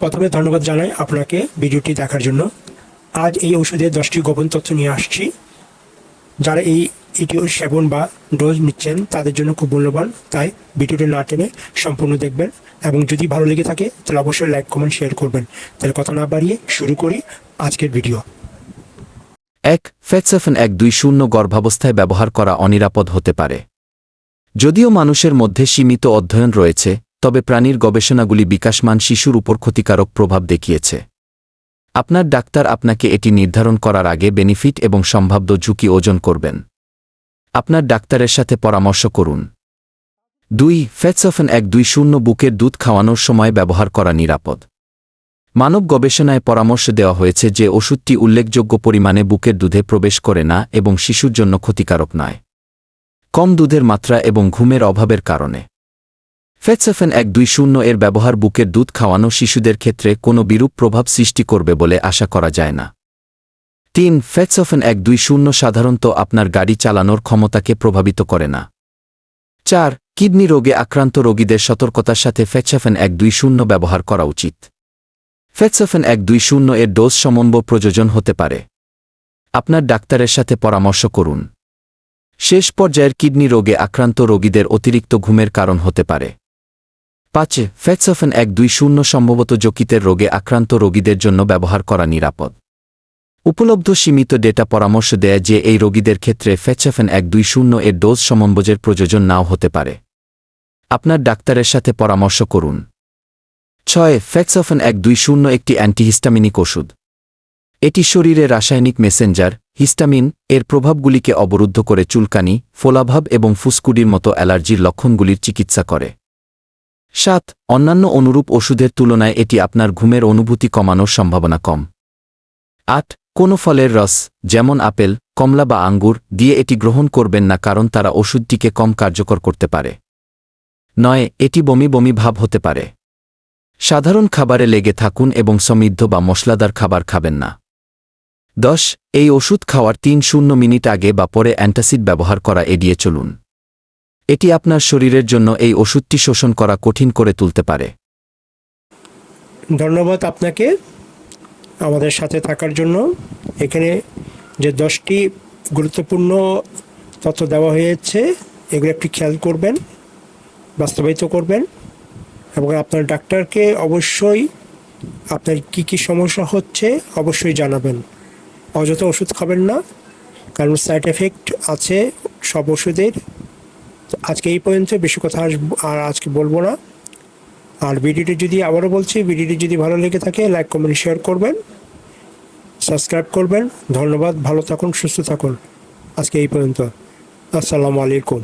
প্রথমে ধন্যবাদ জানাই আপনাকে ভিডিওটি দেখার জন্য। আজ এই ওষুধের দশটি গোপন তথ্য নিয়ে আসছি। যারা এই এটি সেবন বা ডোজ নিচ্ছেন, তাদের জন্য খুব মূল্যবান। তাই ভিডিওটি না টেনে সম্পূর্ণ দেখবেন এবং যদি ভালো লেগে থাকে, তাহলে অবশ্যই লাইক, কমেন্ট, শেয়ার করবেন। তাহলে কথা না বাড়িয়ে শুরু করি আজকের ভিডিও। এক ফেটসেফেন এক দুই শূন্য গর্ভাবস্থায় ব্যবহার করা অনিরাপদ হতে পারে। যদিও মানুষের মধ্যে সীমিত অধ্যয়ন রয়েছে তবে প্রাণীর গবেষণাগুলি বিকাশমান শিশুর উপর ক্ষতিকারক প্রভাব দেখিয়েছে। আপনার ডাক্তার আপনাকে এটি নির্ধারণ করার আগে বেনিফিট এবং সম্ভাব্য ঝুঁকি ওজন করবেন। আপনার ডাক্তারের সাথে পরামর্শ করুন। দুই ফেটসফেন এক দুই শূন্য বুকের দুধ খাওয়ানোর সময় ব্যবহার করা নিরাপদ। মানব গবেষণায় পরামর্শ দেওয়া হয়েছে যে ওষুধটি উল্লেখযোগ্য পরিমাণে বুকের দুধে প্রবেশ করে না এবং শিশুর জন্য ক্ষতিকারক নয়। কম দুধের মাত্রা এবং ঘুমের অভাবের কারণে। ফেটসেফেন এক দুই শূন্য এর ব্যবহার বুকের দুধ খাওয়ানো শিশুদের ক্ষেত্রে কোনো বিরূপ প্রভাব সৃষ্টি করবে বলে আশা করা যায় না। তিন ফেটসফেন এক দুই শূন্য সাধারণত আপনার গাড়ি চালানোর ক্ষমতাকে প্রভাবিত করে না। চার, কিডনি রোগে আক্রান্ত রোগীদের সতর্কতার সাথে ফেটসাফেন এক দুই শূন্য ব্যবহার করা উচিত। ফেটসাফেন এক দুই শূন্য এর ডোজ সমন্ব প্রযোজন হতে পারে। আপনার ডাক্তারের সাথে পরামর্শ করুন। শেষ পর্যায়ের কিডনি রোগে আক্রান্ত রোগীদের অতিরিক্ত ঘুমের কারণ হতে পারে। পাঁচে ফেটসফেন এক দুই শূন্য সম্ভবত যকৃতের রোগে আক্রান্ত রোগীদের জন্য ব্যবহার করা নিরাপদ। উপলব্ধ সীমিত ডেটা পরামর্শ দেয় যে এই রোগীদের ক্ষেত্রে ফেটসাফেন এক দুই শূন্য এর ডোজ সমন্বয়ের প্রয়োজন নাও হতে পারে। আপনার ডাক্তারের সাথে পরামর্শ করুন। ছয় ফেক্সফেন এক দুই শূন্য একটি অ্যান্টিহিস্টামিনিক ওষুধ। এটি শরীরে রাসায়নিক মেসেঞ্জার, হিস্টামিন, এর প্রভাবগুলিকে অবরুদ্ধ করে চুলকানি, ফোলাভাব এবং ফুসকুডির মতো অ্যালার্জির লক্ষণগুলির চিকিৎসা করে। সাত, অন্যান্য অনুরূপ ওষুধের তুলনায় এটি আপনার ঘুমের অনুভূতি কমানোর সম্ভাবনা কম। আট, কোনো ফলের রস, যেমন আপেল, কমলা বা আঙ্গুর, দিয়ে এটি গ্রহণ করবেন না কারণ তারা ওষুধটিকে কম কার্যকর করতে পারে। নয়, এটি বমি বমি ভাব হতে পারে। সাধারণ খাবারে লেগে থাকুন এবং সমৃদ্ধ বা মশলাদার খাবার খাবেন না। দশ, এই ওষুধ খাওয়ার তিন শূন্য মিনিট আগে বা পরে অ্যান্টাসিড ব্যবহার করা এড়িয়ে চলুন। এটি আপনার শরীরের জন্য এই ওষুধটি শোষণ করা কঠিন করে তুলতে পারে। ধন্যবাদ আপনাকে আমাদের সাথে থাকার জন্য। এখানে যে দশটি গুরুত্বপূর্ণ তথ্য দেওয়া হয়েছে, এগুলো একটু খেয়াল করবেন, বাস্তবায়িত করবেন এবং আপনার ডাক্তারকে অবশ্যই আপনার কি কি সমস্যা হচ্ছে অবশ্যই জানাবেন। অযথা ওষুধ খাবেন না, কারণ সাইড এফেক্ট আছে সব ওষুধের। আজকে এই পর্যন্ত, বেশি কথা আর আজকে বলব না। আর ভিডিওটি যদি আবারও বলছি, ভিডিওটি যদি ভালো লেগে থাকে, লাইক, কমেন্ট, শেয়ার করবেন, সাবস্ক্রাইব করবেন। ধন্যবাদ, ভালো থাকুন, সুস্থ থাকুন। আজকে এই পর্যন্ত। আসসালামু আলাইকুম।